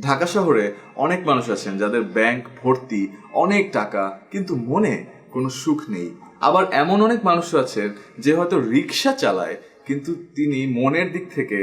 ঢাকা শহরে অনেক মানুষ আছেন যাদের ব্যাংক ভর্তি, অনেক টাকা, কিন্তু মনে কোনো সুখ নেই। আবার এমন অনেক মানুষ আছেন যে হয়তো রিক্সা চালায়, কিন্তু তিনি মনের দিক থেকে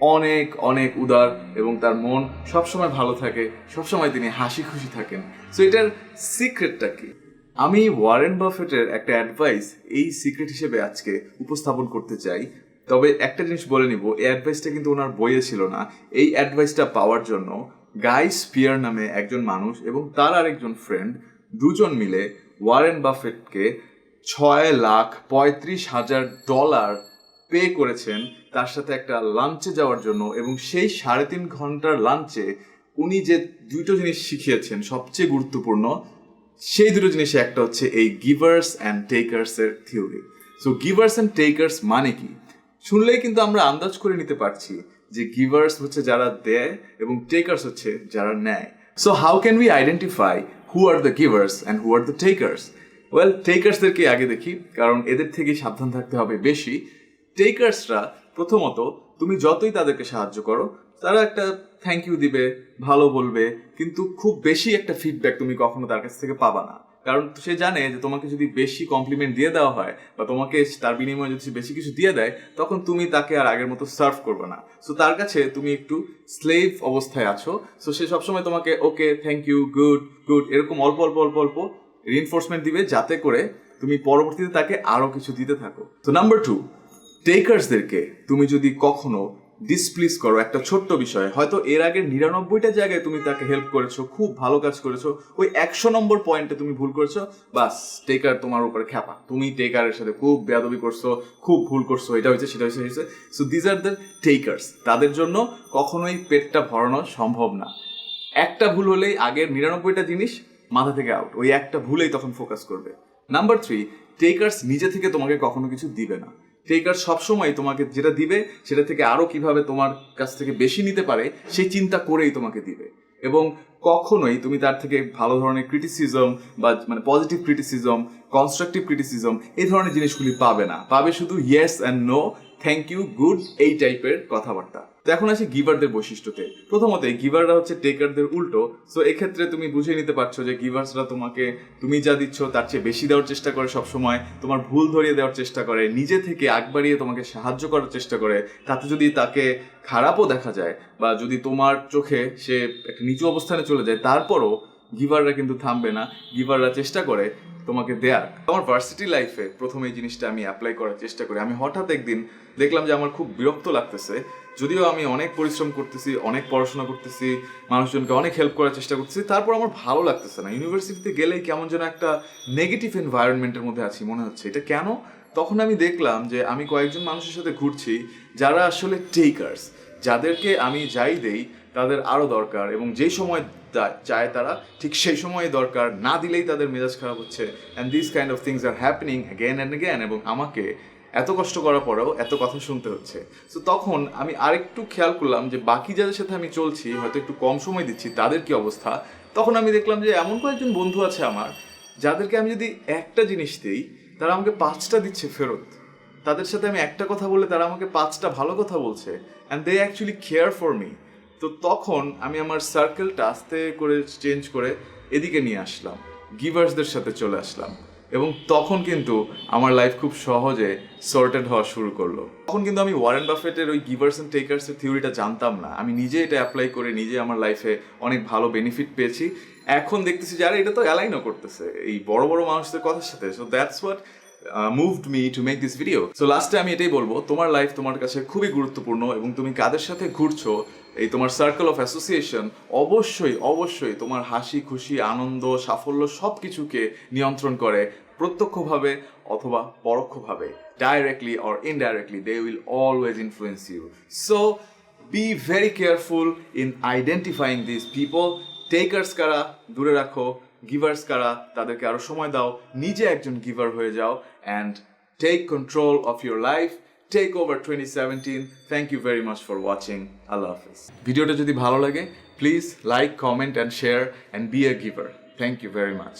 অনেক অনেক উদার এবং তার মন সবসময় ভালো থাকে, সবসময় তিনি হাসি খুশি থাকেন। সো এটার সিক্রেটটা কি? আমি ওয়ারেন বাফেটের একটা অ্যাডভাইস এই সিক্রেট হিসেবে আজকে উপস্থাপন করতে চাই। তবে একটা জিনিস বলে নিব, এই অ্যাডভাইসটা কিন্তু ওনার বইয়ে ছিল না। এই অ্যাডভাইসটা পাওয়ার জন্য গাই স্পিয়ার নামে একজন মানুষ এবং তার আরেকজন ফ্রেন্ড দুজন মিলে ওয়ারেন বাফেটকে ছয় লাখ পঁয়ত্রিশ হাজার ডলার পে করেছেন তার সাথে একটা লাঞ্চে যাওয়ার জন্য এবং সেই সাড়ে তিন ঘণ্টার লাঞ্চে উনি যে দুটো জিনিস শিখিয়েছেন সবচেয়ে গুরুত্বপূর্ণ, সেই দুটো জিনিসে একটা হচ্ছে এই গিভার্স অ্যান্ড টেকার্স এর theory so givers and takers মানে কি? শুনলেই কিন্তু আমরা আন্দাজ করে নিতে পারছি যে গিভার্স হচ্ছে যারা দেয় এবং টেকার্স হচ্ছে যারা নেয়। So how can we identify who are the givers and who are the takers well টেকার্সদেরকে আগে দেখি, কারণ এদের থেকে সাবধান থাকতে হবে বেশি। টেকার্সরা প্রথমত, তুমি যতই তাদেরকে সাহায্য করো, তারা একটা থ্যাংক ইউ দিবে, ভালো বলবে, কিন্তু খুব বেশি একটা ফিডব্যাক তুমি কখনো তার কাছ থেকে পাবা না। কারণ সে জানে যে তোমাকে যদি বেশি কমপ্লিমেন্ট দিয়ে দেওয়া হয় বা তোমাকে তার বিনিময়ে যদি বেশি কিছু দিয়ে দেয়, তখন তুমি তাকে আর আগের মতো সার্ভ করবে না। সো তার কাছে তুমি একটু স্লেভ অবস্থায় আছো। সো সে সবসময় তোমাকে okay thank you good good এরকম অল্প অল্প অল্প অল্প রিনফোর্সমেন্ট দিবে যাতে করে তুমি পরবর্তীতে তাকে আরও কিছু দিতে থাকো। তো নাম্বার টু টেকার্সদেরকে তুমি যদি কখনো ডিসপ্লিস করো, একটা ছোট্ট বিষয়ে। হয়তো এর আগের নিরানব্বইটা জায়গায় তুমি তাকে হেল্প করেছ, খুব ভালো কাজ করেছ, ওই একশো নম্বর পয়েন্টে তুমি ভুল করেছ, বাস টেকার তোমার উপরে খ্যাপা। তুমি টেকারের সাথে খুব বেয়াদবি করছ, খুব ভুল করছ, এটা হয়েছে, সেটা হয়েছে হয়েছে। So these are the takers তাদের জন্য কখনোই পেটটা ভরানো সম্ভব না। একটা ভুল হলেই আগের নিরানব্বইটা জিনিস মাথা থেকে আউট ওই একটা ভুলেই তখন ফোকাস করবে। নাম্বার থ্রি টেকার্স নিজে থেকে তোমাকে কখনো কিছু দিবে না। টেকার সবসময় তোমাকে যেটা দিবে, সেটা থেকে আরও কীভাবে তোমার কাছ থেকে বেশি নিতে পারে, সেই চিন্তা করেই তোমাকে দিবে। এবং কখনোই তুমি তার থেকে ভালো ধরনের ক্রিটিসিজম বা মানে পজিটিভ ক্রিটিসিজম কনস্ট্রাকটিভ ক্রিটিসিজম এই ধরনের জিনিসগুলি পাবে না। পাবে শুধু yes and no thank you good এই টাইপের কথাবার্তা। তো এখন আসি গিভারদের বৈশিষ্ট্যতে প্রথমত গিভাররা হচ্ছে টেকারদের উল্টো। সো এক্ষেত্রে তুমি বুঝে নিতে পারছ যে গিভার্সরা তোমাকে, তুমি যা দিচ্ছ তার চেয়ে বেশি দেওয়ার চেষ্টা করে সবসময়, তোমার ভুল ধরিয়ে দেওয়ার চেষ্টা করে, নিজে থেকে আগ বাড়িয়ে তোমাকে সাহায্য করার চেষ্টা করে। তাতে যদি তাকে খারাপও দেখা যায় বা যদি তোমার চোখে সে একটা নিচু অবস্থানে চলে যায়, তারপরও গিভাররা কিন্তু থামবে না। গিভাররা চেষ্টা করে তোমাকে দেয়ার। আমার ভার্সিটি লাইফে প্রথম এই জিনিসটা আমি অ্যাপ্লাই করার চেষ্টা করি। আমি হঠাৎ একদিন দেখলাম যে আমার খুব বিরক্ত লাগতেছে। যদিও আমি অনেক পরিশ্রম করতেছি, অনেক পড়াশোনা করতেছি, মানুষজনকে অনেক হেল্প করার চেষ্টা করতেছি, তারপর আমার ভালো লাগতেছে না। ইউনিভার্সিটিতে গেলেই কেমন যেন একটা নেগেটিভ এনভায়রনমেন্টের মধ্যে আছি মনে হচ্ছে। এটা কেন? তখন আমি দেখলাম যে আমি কয়েকজন মানুষের সাথে ঘুরছি, যারা আসলে টেকার্স যাদেরকে আমি যাই দেই তাদের আরও দরকার এবং যেই সময় চায় তারা, ঠিক সেই সময়ে দরকার। না দিলেই তাদের মেজাজ খারাপ হচ্ছে। And this kind of things are happening again and again এবং আমাকে এত কষ্ট করার পরেও এত কথা শুনতে হচ্ছে। তো তখন আমি আরেকটু খেয়াল করলাম যে বাকি যাদের সাথে আমি চলছি, হয়তো একটু কম সময় দিচ্ছি, তাদের কি অবস্থা? তখন আমি দেখলাম যে এমন কয়েকজন বন্ধু আছে আমার, যাদেরকে আমি যদি একটা জিনিস দিই, তারা আমাকে পাঁচটা দিচ্ছে ফেরত। তাদের সাথে আমি একটা কথা বলে তারা আমাকে পাঁচটা ভালো কথা বলছে and they actually care for me তো তখন আমি আমার সার্কেলটা আস্তে করে চেঞ্জ করে এদিকে নিয়ে আসলাম গিভার্সদের সাথে চলে আসলাম। এবং তখন কিন্তু আমার লাইফ খুব সহজে সর্টেড হওয়া শুরু করল। তখন কিন্তু আমি ওয়ারেন বাফেটের ওই গিভার্স অ্যান্ড টেকার্সের থিওরিটা জানতাম না। আমি নিজে এটা অ্যাপ্লাই করে নিজে আমার লাইফে অনেক ভালো বেনিফিট পেয়েছি। এখন দেখতেছি যারা এটা তো অ্যালাইনও করতেছে। এই বড় বড় মানুষদের কথার সাথে। So that's what moved me to make this video so লাস্টে আমি এটাই বলব, তোমার লাইফ তোমার কাছে খুবই গুরুত্বপূর্ণ এবং তুমি কাদের সাথে ঘুরছো, এই তোমার সার্কেল অফ অ্যাসোসিয়েশন অবশ্যই অবশ্যই তোমার হাসি, খুশি, আনন্দ, সাফল্য সব কিছুকে নিয়ন্ত্রণ করে প্রত্যক্ষভাবে অথবা পরোক্ষভাবে। Directly or indirectly they will always influence you so be very careful in identifying this people takers কারা, দূরে রাখো। গিভার্স কারা, তাদেরকে আরও সময় দাও, নিজে একজন গিভার হয়ে যাও and take control of your life take over twenty seventeen thank you very much for watching আল্লাহ হাফিজ ভিডিওটা যদি ভালো লাগে please like comment and share and be a giver thank you very much